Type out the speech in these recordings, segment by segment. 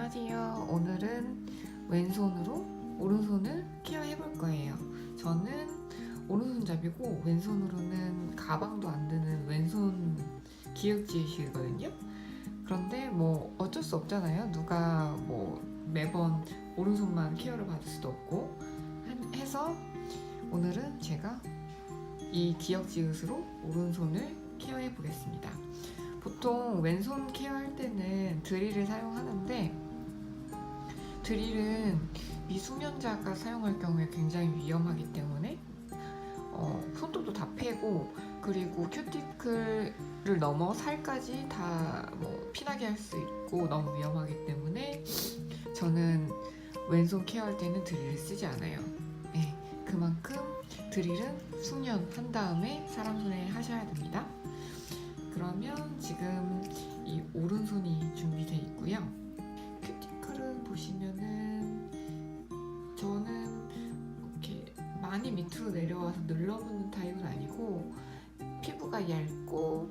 안녕하세요. 오늘은 왼손으로 오른손을 케어해 볼 거예요. 저는 오른손잡이고 왼손으로는 가방도 안 드는 왼손 기역지읒이거든요. 그런데 뭐 어쩔 수 없잖아요. 누가 뭐 매번 오른손만 케어를 받을 수도 없고 한- 해서 오늘은 제가 이 기역지읒으로 오른손을 케어해 보겠습니다. 보통 왼손 케어할 때는 드릴을 사용하는데 드릴은 미숙년자가 사용할 경우에 굉장히 위험하기 때문에 어, 손톱도 다 패고 그리고 큐티클을 넘어 살까지 다 뭐 피나게 할 수 있고 너무 위험하기 때문에 저는 왼손 케어할 때는 드릴을 쓰지 않아요. 네, 그만큼 드릴은 숙련한 다음에 사람 손에 하셔야 됩니다. 그러면 지금 이 오른손이 준비되어 있고요. 보시면은 저는 이렇게 많이 밑으로 내려와서 눌러붙는 타입은 아니고 피부가 얇고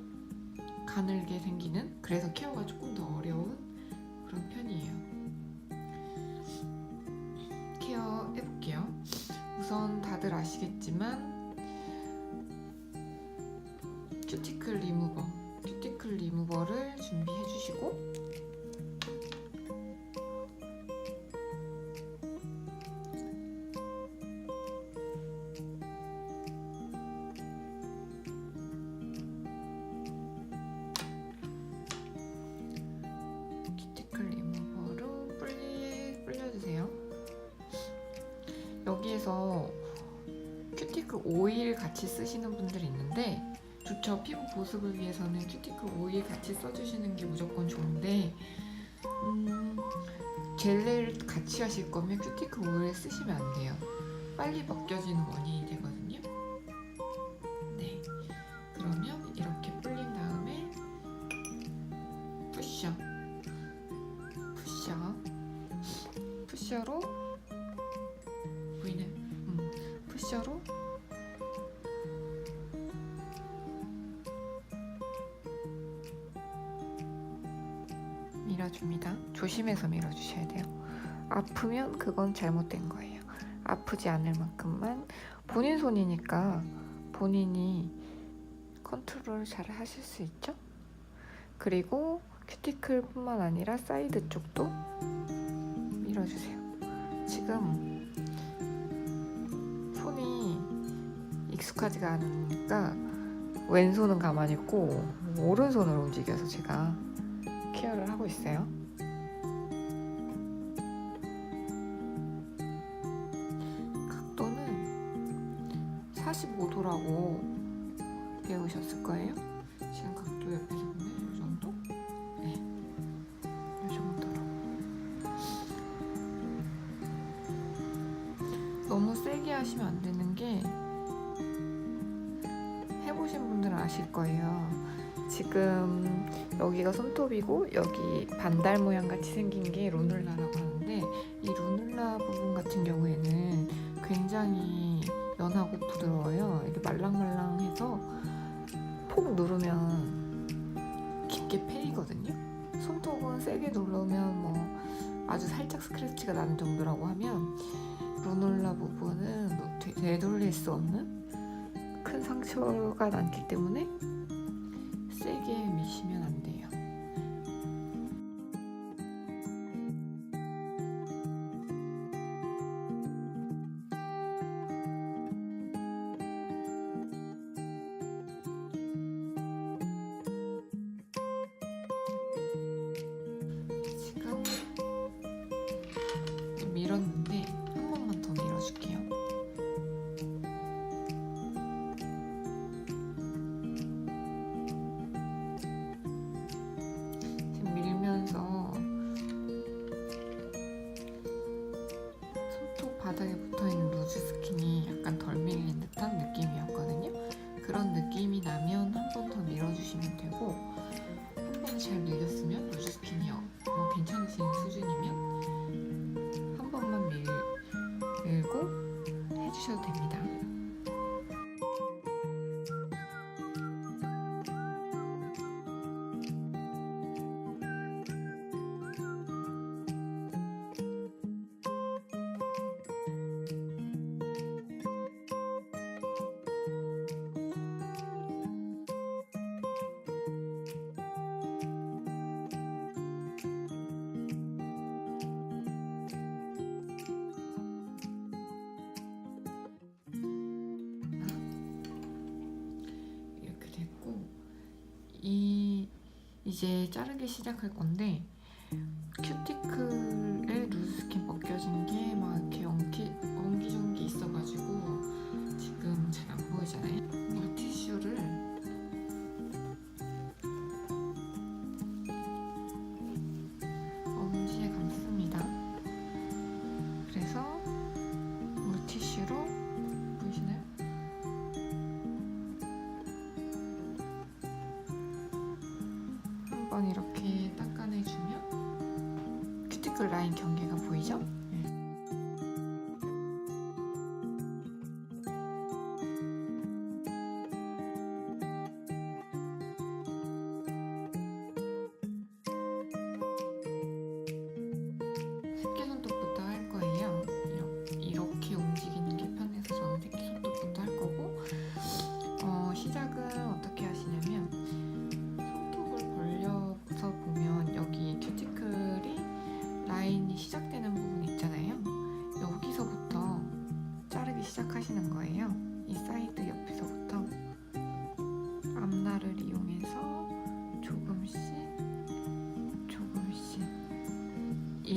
가늘게 생기는 그래서 케어가 조금 더 어려운 그런 편이에요. 케어 해볼게요. 우선 다들 아시겠지만 큐티클 리무버, 큐티클 리무버를 준비해 주시고 여기에서 큐티클 오일 같이 쓰시는 분들이 있는데 좋죠. 피부 보습을 위해서는 큐티클 오일 같이 써주시는 게 무조건 좋은데 음, 젤레를 같이 하실 거면 큐티클 오일 쓰시면 안 돼요. 빨리 벗겨지는 원인이 되거든요. 네. 그러면 이렇게 불린 다음에 푸셔, 푸셔, 푸셔로 푸셔로 밀어줍니다. 조심해서 밀어주셔야 돼요. 아프면 그건 잘못된 거예요. 아프지 않을 만큼만 본인 손이니까 본인이 컨트롤 잘 하실 수 있죠? 그리고 큐티클뿐만 아니라 사이드 쪽도 밀어주세요. 지금 익숙하지가 않으니까 왼손은 가만히 있고 오른손으로 움직여서 제가 케어를 하고 있어요. 각도는 45도라고 배우셨을 거예요. 지금 각도 옆에 지금 여기가 손톱이고 여기 반달 모양 같이 생긴 게 로눌라라고 하는데 이 로눌라 부분 같은 경우에는 굉장히 연하고 부드러워요. 이게 말랑말랑해서 폭 누르면 깊게 패이거든요. 손톱은 세게 누르면 뭐 아주 살짝 스크래치가 나는 정도라고 하면 로눌라 부분은 뭐 되- 되돌릴 수 없는 큰 상처가 남기 때문에 세게 미시면 안 돼요. 느낌이 나면 한 번 더 밀어주시면 되고 한 번에 잘 밀렸으면 어, 뭐 괜찮으신 수준이면 한 번만 밀, 밀고 해주셔도 됩니다. 이 이제 자르기 시작할 건데 큐티클에 루즈스킨 벗겨진 게 막 이렇게 엉기 엉기종기 있어가지고 지금 잘 안 보이잖아요. 경계가 보이죠?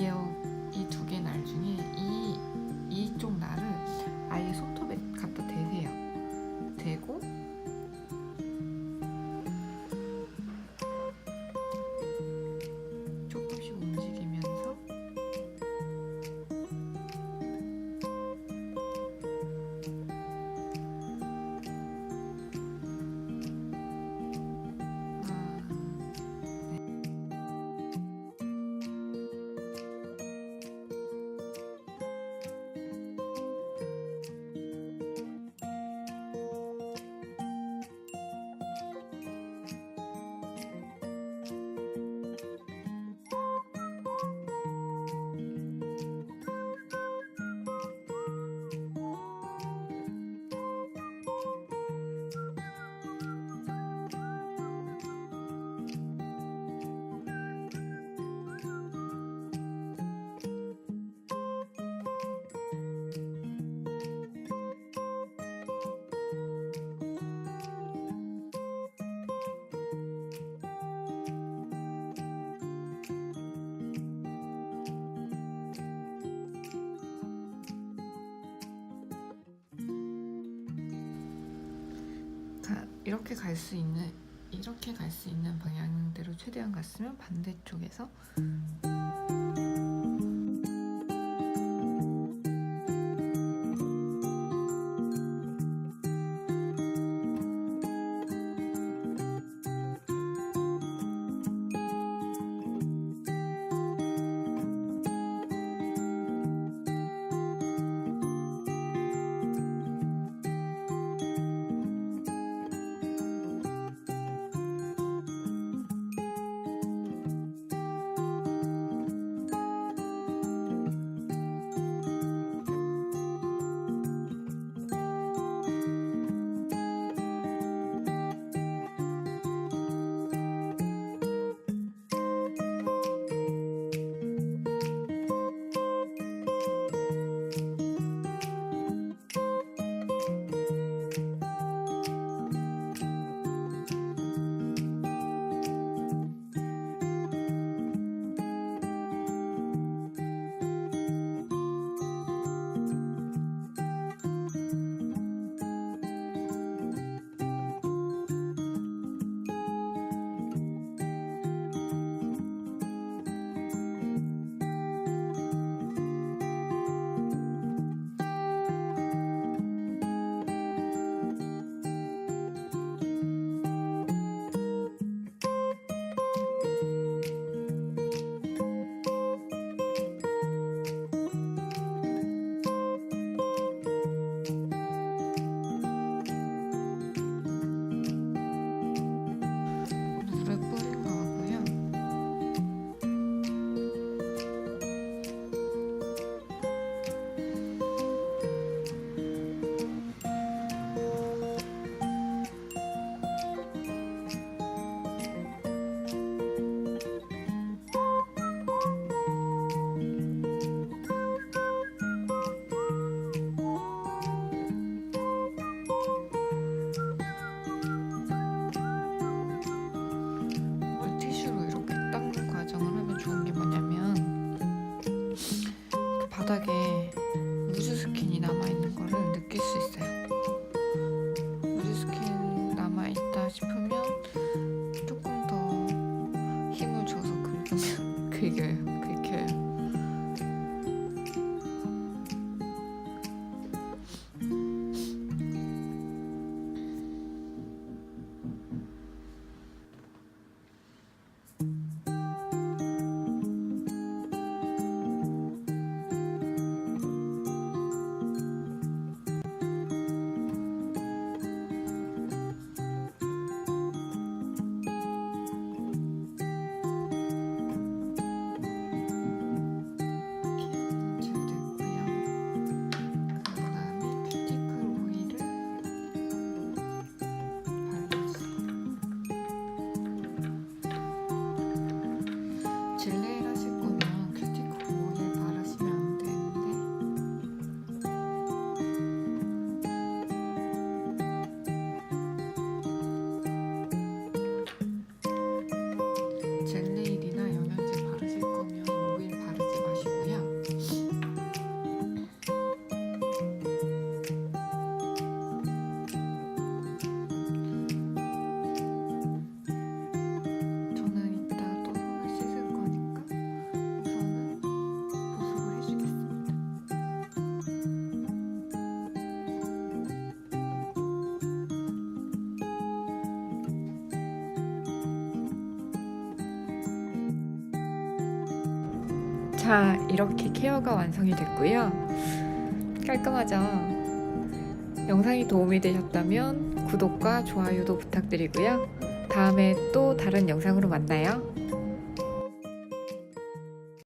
주님이여 이렇게 갈 수 있는 이렇게 갈 수 있는 방향대로 최대한 갔으면 반대쪽에서 음. 무즈 스킨이 남아요? 자, 이렇게 케어가 완성이 됐고요. 깔끔하죠? 영상이 도움이 되셨다면 구독과 좋아요도 부탁드리고요. 다음에 또 다른 영상으로 만나요.